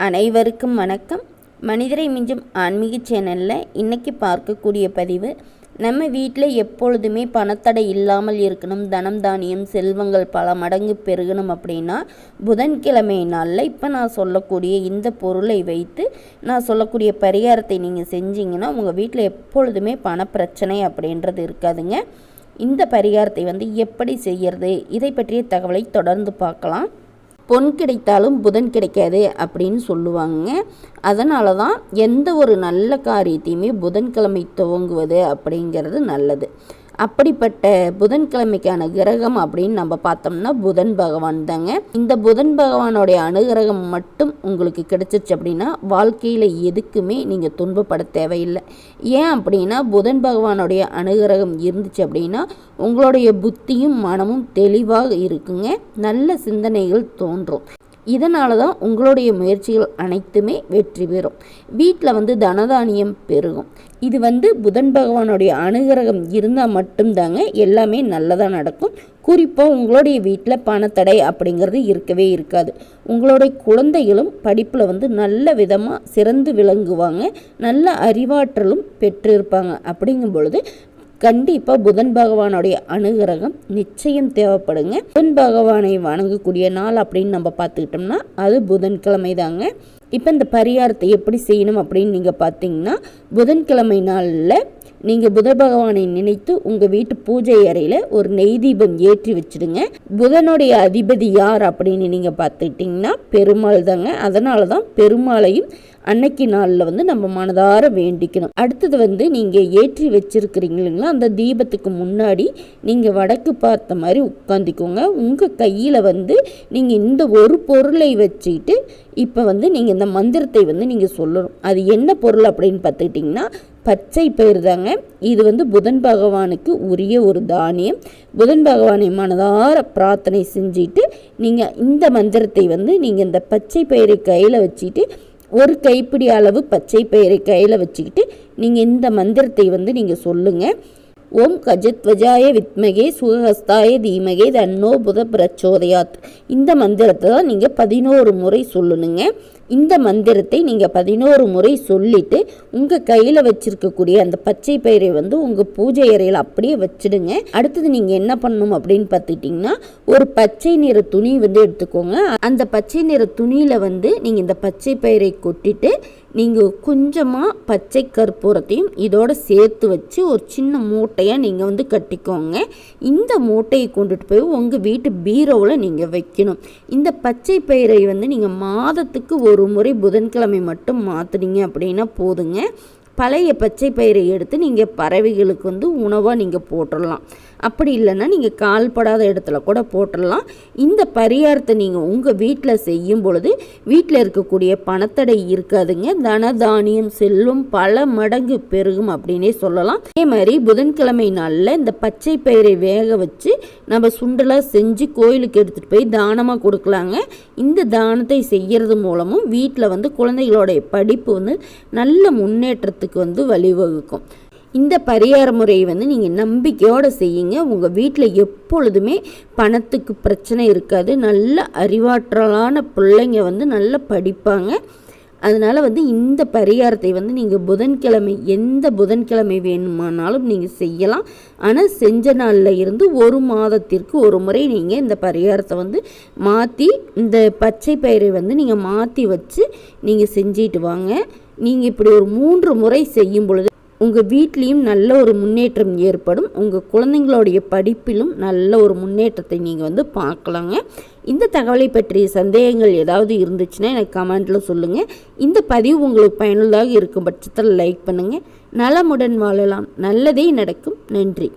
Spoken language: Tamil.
அனைவருக்கும் வணக்கம். மனிதரை மிஞ்சும் ஆன்மீக சேனலில் இன்றைக்கி பார்க்கக்கூடிய பதிவு நம்ம வீட்டில் எப்பொழுதுமே பணத்தடை இல்லாமல் இருக்கணும் தனம் தானியம் செல்வங்கள் பல மடங்கு பெருகணும் அப்படின்னா புதன்கிழமை நாளில் இப்போ நான் சொல்லக்கூடிய இந்த பொருளை வைத்து நான் சொல்லக்கூடிய பரிகாரத்தை நீங்கள் செஞ்சீங்கன்னா உங்கள் வீட்டில் எப்பொழுதுமே பணப்பிரச்சனை அப்படின்றது இருக்காதுங்க. இந்த பரிகாரத்தை வந்து எப்படி செய்யறது இதை பற்றிய தகவலை தொடர்ந்து பார்க்கலாம். பொன் கிடைத்தாலும் புதன் கிடைக்காது அப்படின்னு சொல்லுவாங்க. அதனால தான் எந்த ஒரு நல்ல காரியத்தையுமே புதன்கிழமை துவங்குவது அப்படிங்கிறது நல்லது. அப்படிப்பட்ட புதன்கிழமைக்கான கிரகம் அப்படின்னு நம்ம பார்த்தோம்னா புதன் பகவான் தாங்க. இந்த புதன் பகவானுடைய அனுகிரகம் மட்டும் உங்களுக்கு கிடைச்சிருச்சு அப்படின்னா வாழ்க்கையில் எதுக்குமே நீங்கள் துன்பப்பட தேவையில்லை. ஏன் அப்படின்னா புதன் பகவானுடைய அனுகிரகம் இருந்துச்சு அப்படின்னா உங்களுடைய புத்தியும் மனமும் தெளிவாக இருக்குங்க. நல்ல சிந்தனைகள் தோன்றும். இதனால தான் உங்களுடைய முயற்சிகள் அனைத்துமே வெற்றி பெறும். வீட்டில் வந்து தனதானியம் பெருகும். இது வந்து புதன் பகவானுடைய அனுகிரகம் இருந்தால் மட்டும்தாங்க எல்லாமே நல்லதாக நடக்கும். குறிப்பாக உங்களுடைய வீட்டில் பணத்தடை அப்படிங்கிறது இருக்கவே இருக்காது. உங்களுடைய குழந்தைகளும் படிப்பில் வந்து நல்ல விதமாக சிறந்து விளங்குவாங்க. நல்ல அறிவாற்றலும் பெற்றிருப்பாங்க. அப்படிங்கும் பொழுது கண்டிப்பாக புதன் பகவானுடைய அனுகிரகம் நிச்சயம் தேவைப்படுங்க. புதன் பகவானை வணங்கக்கூடிய நாள் அப்படின்னு நம்ம பார்த்துக்கிட்டோம்னா அது புதன்கிழமை தாங்க இப்போ இந்த பரிகாரத்தை எப்படி செய்யணும் அப்படின்னு நீங்கள் பார்த்தீங்கன்னா புதன்கிழமை நாளில் நீங்கள் புத பகவானை நினைத்து உங்கள் வீட்டு பூஜை அறையில் ஒரு நெய் தீபம் ஏற்றி வச்சுடுங்க. புதனுடைய அதிபதி யார் அப்படின்னு நீங்கள் பார்த்துக்கிட்டிங்கன்னா பெருமாள் தாங்க அதனால தான் பெருமாளையும் அன்னைக்கு நாளில் வந்து நம்ம மனதார வேண்டிக்கணும். அடுத்தது வந்து நீங்கள் ஏற்றி வச்சிருக்கிறீங்க இல்லைங்களா? அந்த தீபத்துக்கு முன்னாடி நீங்கள் வடக்கு பார்த்த மாதிரி உட்காந்துக்கோங்க உங்கள் கையில் வந்து நீங்கள் இந்த ஒரு பொருளை வச்சுக்கிட்டு இப்போ வந்து நீங்கள் இந்த மந்திரத்தை வந்து நீங்கள் சொல்லணும். அது என்ன பொருள் அப்படின்னு பார்த்துக்கிட்டிங்கன்னா பச்சை பயிர் தாங்க. இது வந்து புதன் பகவானுக்கு உரிய ஒரு தானியம். புதன் பகவானை மனதார பிரார்த்தனை செஞ்சுட்டு நீங்கள் இந்த மந்திரத்தை வந்து நீங்கள் இந்த பச்சை பயிரை கையில் வச்சுட்டு ஒரு கைப்பிடி அளவு பச்சை பயிரை கையில் வச்சுக்கிட்டு நீங்கள் இந்த மந்திரத்தை வந்து நீங்கள் சொல்லுங்கள் ஓம் கஜத்வஜாய வித்மகே சுகஹஸ்தாய தீமகே தன்னோ புத பிரச்சோதயாத். இந்த மந்திரத்தை தான் நீங்கள் பதினோரு முறை சொல்லணுங்க. இந்த மந்திரத்தை நீங்கள் பதினோரு முறை சொல்லிவிட்டு உங்கள் கையில் வச்சுருக்கக்கூடிய அந்த பச்சை பயிரை வந்து உங்கள் பூஜை அறையில் அப்படியே வச்சுடுங்க. அடுத்தது நீங்கள் என்ன பண்ணணும் அப்படின்னு பார்த்துக்கிட்டிங்கன்னா ஒரு பச்சை நிற துணி வந்து எடுத்துக்கோங்க. அந்த பச்சை நிற துணியில் வந்து நீங்கள் இந்த பச்சை பயிரை கொட்டிட்டு நீங்கள் கொஞ்சமாக பச்சை கற்பூரத்தையும் இதோட சேர்த்து வச்சு ஒரு சின்ன மூட்டையாக நீங்கள் வந்து கட்டிக்கோங்க. இந்த மூட்டையை கொண்டுட்டு போய் உங்கள் வீட்டு பீரோவில் நீங்கள் வைக்கணும். இந்த பச்சை பயிரை வந்து நீங்கள் மாதத்துக்கு ஒரு ஒரு முறை புதன்கிழமை மட்டும் மாற்றுனீங்க அப்படின்னா போதுங்க. பழைய பச்சை பயிரை எடுத்து நீங்கள் பறவைகளுக்கு வந்து உணவாக நீங்கள் போட்டுடலாம் அப்படி இல்லைன்னா நீங்கள் கால்படாத இடத்துல கூட போட்டுடலாம். இந்த பரிகாரத்தை நீங்கள் உங்கள் வீட்டில் செய்யும் பொழுது வீட்டில் இருக்கக்கூடிய பணத்தடை இருக்காதுங்க. தன தானியம் பல மடங்கு பெருகும் அப்படின்னே சொல்லலாம். அதே மாதிரி புதன்கிழமை நாளில் இந்த பச்சை பயிரை வேக வச்சு நம்ம சுண்டலாக செஞ்சு கோயிலுக்கு எடுத்துகிட்டு போய் தானமாக கொடுக்கலாங்க. இந்த தானத்தை செய்கிறது மூலமும் வீட்டில் வந்து குழந்தைகளுடைய படிப்பு வந்து நல்ல முன்னேற்றத்துக்கு வந்து வழிவகுக்கும். இந்த பரிகார முறையை வந்து நீங்கள் நம்பிக்கையோடு செய்யுங்க. உங்கள் வீட்டில் எப்பொழுதுமே பணத்துக்கு பிரச்சனை இருக்காது. நல்ல அறிவாற்றலான பிள்ளைங்க வந்து நல்லா படிப்பாங்க. அதனால் வந்து இந்த பரிகாரத்தை வந்து நீங்கள் புதன்கிழமை எந்த புதன்கிழமை வேணுமானாலும் நீங்கள் செய்யலாம். ஆனால் செஞ்ச நாளில் இருந்து ஒரு மாதத்திற்கு ஒரு முறை நீங்கள் இந்த பரிகாரத்தை வந்து மாற்றி இந்த பச்சை பயிரை வந்து நீங்கள் மாற்றி வச்சு நீங்கள் செஞ்சிட்டு வாங்க. நீங்கள் இப்படி ஒரு மூன்று முறை செய்யும் பொழுது உங்கள் வீட்லேயும் நல்ல ஒரு முன்னேற்றம் ஏற்படும். உங்கள் குழந்தைங்களுடைய படிப்பிலும் நல்ல ஒரு முன்னேற்றத்தை நீங்கள் வந்து பார்க்கலாங்க. இந்த தகவலை பற்றிய சந்தேகங்கள் ஏதாவது இருந்துச்சுன்னா எனக்கு கமெண்ட்டில் சொல்லுங்கள் இந்த பதிவு உங்களுக்கு பயனுள்ளதாக இருக்கும் பட்சத்தில் லைக் பண்ணுங்கள் நலமுடன் வாழலாம். நல்லதே நடக்கும். நன்றி.